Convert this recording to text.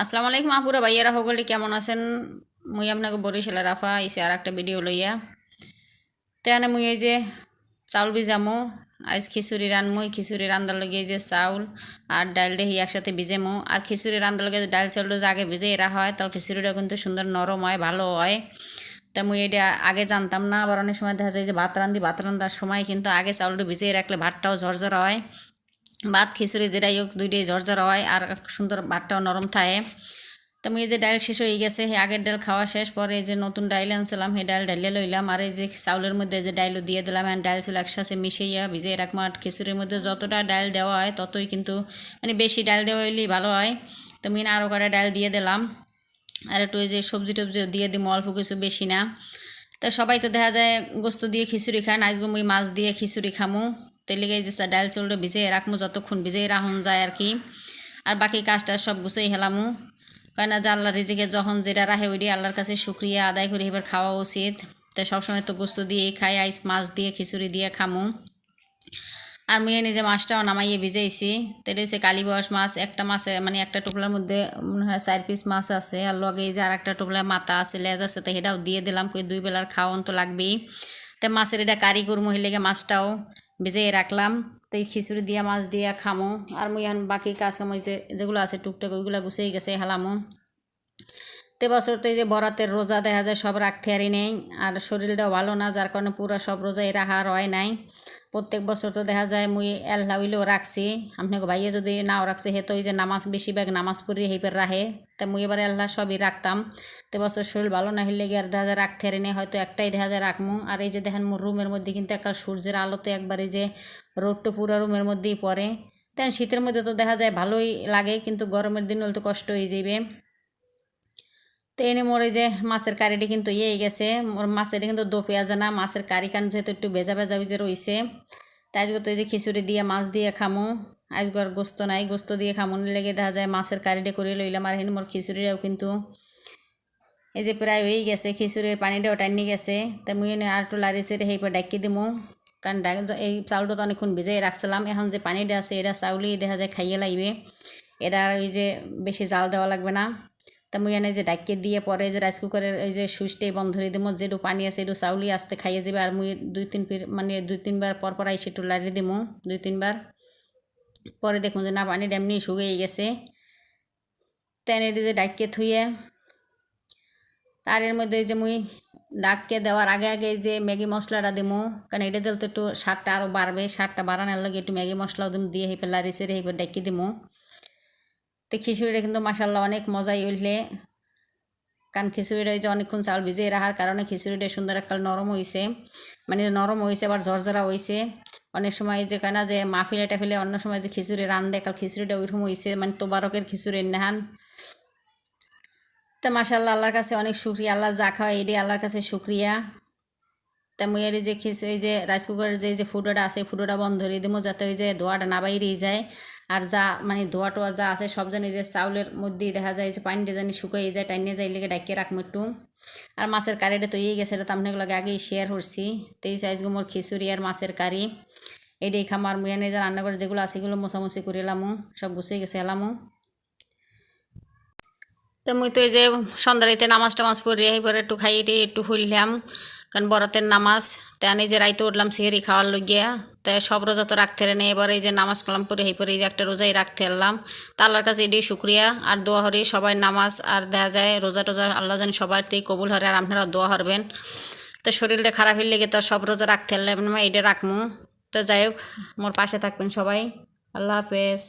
আসসালামু আলাইকুম আপুরা, ভাইয়ারা সকলে কেমন আছেন? মুই আপনাকে বরিশালে রাফা আইসি আর একটা ভিডিও লইয়া। তেনে মুই এই যে চাউল ভিজামো আজ খিচুড়ি রানমু খিচুড়ি রান্দার লগে যে চাউল আর ডাল দেহি একসাথে ভিজেমো। আর খিচুড়ি রান্দার লগে ডাল চাউল যদি আগে ভিজে এরা হয়, তাহলে খিচুড়িটা কিন্তু সুন্দর নরম হয়, ভালো হয়। তা মুই এটা আগে জানতাম না, আবার অনেক সময় দেখা যায় যে ভাত রান্ধি, ভাত রান্দার সময় কিন্তু আগে চাউলটা ভিজিয়ে রাখলে ভাতটাও ঝরঝরা হয়। ভাত, খিচুড়ি যেটাই হোক, দুইটাই ঝরঝরা হয় আর সুন্দর ভাতটাও নরম থাকে। তো মুই যে ডাল শেষ হয়ে গেছে সেই আগের ডাল খাওয়া শেষ, পরে যে নতুন ডাইল আনছিলাম, সেই ডাইলে লইলাম আর এই যে চাউলের মধ্যে যে ডাইলও দিয়ে দিলাম আর ডাল ছিল একসাথে মিশিয়ে ভিজিয়ে রাখব, আর খিচুড়ির মধ্যে যতটা ডাল দেওয়া হয় ততই কিন্তু মানে বেশি ডাল দেওয়া হইলেই ভালো হয়। তো মিন আরও কটা ডাল দিয়ে দিলাম। আর একটু যে সবজি টবজি দিয়ে দিই, অল্প কিছু বেশি না। তা সবাই তো দেখা যায় গোস্ত দিয়ে খিচুড়ি খায় আজকে মুই মাছ দিয়ে খিচুড়ি খামু। তেলে এই যে ডাল চাউলটা ভিজিয়ে রাখমু, যতক্ষণ ভিজিয়ে রাখুন যায় আর কি। আর বাকি কাজটা সব গুছিয়ে হেলামু। কেন যে আল্লাহ রিজিকে যখন যেটা রাখে ওইটি আল্লাহর কাছে শুক্রিয়া আদায় করে, এবার খাওয়া উচিত। তো সবসময় তো গোস্ত দিয়েই খাই, আইস, মাছ দিয়ে, খিচুড়ি দিয়ে খামু। আর মেয়ে নিজে মাছটাও নামাইয়ে ভিজাইছি। তাহলে হচ্ছে কালীবয়স মাছ, একটা মাছে মানে একটা টুকলার মধ্যে মনে হয় চার পিস মাছ আছে। আর লগে যে আর একটা টুকলার মাথা আছে, লেজ আছে তো সেটাও দিয়ে দিলাম। কই দুই বেলার খাওয়ান তো লাগবেই। তো মাছের এটা কারিগর মহিলাকে মাছটাও ভিজিয়ে রাখলাম। তো এই খিচুড়ি দিয়া, মাছ দিয়া খামো। আর মুই এখন বাকি কাজ কাম যে যেগুলো আছে, টুকটাক ওইগুলো গুছিয়ে গেছে, হেলামো। তে বছর তো এই যে বরাতের রোজা দেখা যায়, সব রাখতে আরি নেই। আর শরীরটাও ভালো না, যার কারণে পুরো সব রোজাই রাখার হয় নাই। প্রত্যেক বছর তো দেখা যায় মুই এল্লা হইলেও রাখছি। আপনাকে ভাইয়ে যদি নাও রাখছে, হে তো ওই যে নামাজ, বেশিরভাগ নামাজ পড়ি হেপের রাখে। তা মুই এবার আল্লাহ সবই রাখতাম। তে বছর শরীর ভালো না হইলে গিয়ে আর দেখা যায় রাখতে আরি নেই, হয়তো একটাই দেখা যায় রাখমু। আর এই যে দেখেন মোর রুমের মধ্যে কিন্তু একটা সূর্যের আলোতে একবারে যে রোদটা পুরো রুমের মধ্যেই পড়ে। তেন শীতের মধ্যে তো দেখা যায় ভালোই লাগে, কিন্তু গরমের দিন হলে তো কষ্ট হয়ে যাবে তো এনে মোর এই যে মাছের কারিটি কিন্তু ইয়ে গেছে। মোর মাছের কিন্তু দো পেঁয়াজ মাছের কারি কান যেহেতু একটু ভেজা ভেজা যে রইছে, তাই আজকে তো এই যে খিচুড়ি দিয়ে মাছ দিয়ে খামু। আজকে আর গোস্ত নাই, গোস্ত দিয়ে খামুন লেগে দেখা যায় মাছের কারিটা করে লইলাম আর হেন মোর খিচুড়িটাও কিন্তু এই যে প্রায় হয়ে গেছে, খিচুড়ির পানিটাও টানি গেছে। তাই মুই আর একটু লাড়ি চেড়ে সেই পর ডাকি দিমু। কারণ এই চাউলটা তো অনেকক্ষণ ভিজাই রাখছিলাম, এখন যে পানিটা আছে, এটা চাউলেই দেখা যায় খাইয়ে লাগবে এটা ওই যে বেশি জাল দেওয়া লাগবে না। তা মুই এনে যে ডাকিয়ে দিয়ে পরে যে রাইস কুকারের এই যে সুইচটাই বন্ধ করে দিব যেটু পানি আছে এটু চাউলি আসতে খাইয়ে যাবে আর মুই দুই তিন ফির মানে দুই তিনবার পর পর আইসে একটু লাড়ি দিমু, দুই তিনবার পরে দেখুন যে না পানিটা এমনি শুকিয়ে গেছে। তেন যে ডাইকে থুয়ে, তার এর মধ্যে যে মুই ডাককে দেওয়ার আগে আগে যে ম্যাগি মশলাটা দিমু, কারণ এটা দিলে তো একটু স্বাদটা আরও বাড়বে, স্বাদটা বাড়ানোর লাগে একটু ম্যাগি মশলাও দিম, দিয়ে হেপে লাড়ি সেরে হেপে ডাকি দিমু। তো খিচুড়িটা কিন্তু মাসাল্লাহ অনেক মজাই উঠলে কারণ খিচুড়িটা যে অনেকক্ষণ চাউল ভিজিয়ে রাখার কারণে খিচুড়িটা সুন্দর একটা নরম হয়েছে মানে নরম হয়েছে আবার ঝরঝরা হয়েছে অনেক সময় যে কেনা যে মাফিলে টাফিলে অন্য সময় যে খিচুড়ি রান্ধে কাল খিচুড়িটা ওইরকম হয়েছে মানে তোবারকের খিচুড়ি নেহান তো মাসাল্লাহ আল্লাহর কাছে অনেক শুক্রিয়া, আল্লাহ যা খাওয়া এটি আল্লাহর কাছে শুক্রিয়া। তা মুই এর যে খিচ, এই যে রাইস কুকারের যে যে ফুটোটা আছে ফুটোটা বন্ধ ধরে দিবো যাতে ওই যে ধোয়াটা না বাইরেই যায়। আর যা মানে ধোয়া টোয়া যা আছে সব জানি যে চাউলের মধ্যেই দেখা যায় যে পানিটা জানি শুকিয়ে যায়, টাইনে যাই লেগে ডাকিয়ে রাখব একটু। আর মাছের কারিটা তো ইয়ে গেছে এটা আপনাগুলোকে আগেই শেয়ার করছি। তেই সাইজ মোর খিচুড়ি আর মাছের কারি। এটাই খামার মুয়ে যা যে রান্না করে যেগুলো আছে সেগুলো মোছামুছি করে এলামো, সব গুছিয়ে গেছে এলামো। তো মুই তো এই যে সন্ধ্যারিতে নামাজ টামাজ পড়ি এই পরে একটু খাই একটু ফুললাম কারণ বরাতের নামাজ, তা এই যে রাইতে উঠলাম সেহেরি খাওয়ার লগিয়া তাই সব রোজা তো রাখতে রে এবার এই যে নামাজ কালাম পরে এই পরে এই যে একটা রোজাই রাখতে এলাম। তা আল্লাহর কাছে এটাই শুক্রিয়া, আর দোয়া হরি সবাই নামাজ, আর দেখা যায় রোজা টোজা আল্লাহ জানি সবার তেই কবুল হরে, আর আপনারা দোয়া হরবেন। তো শরীরটা খারাপ হইলে তো সব রোজা রাখতে এলাম এটা রাখমু। তো যাই হোক, মোর পাশে থাকবেন সবাই। আল্লাহ হাফেজ।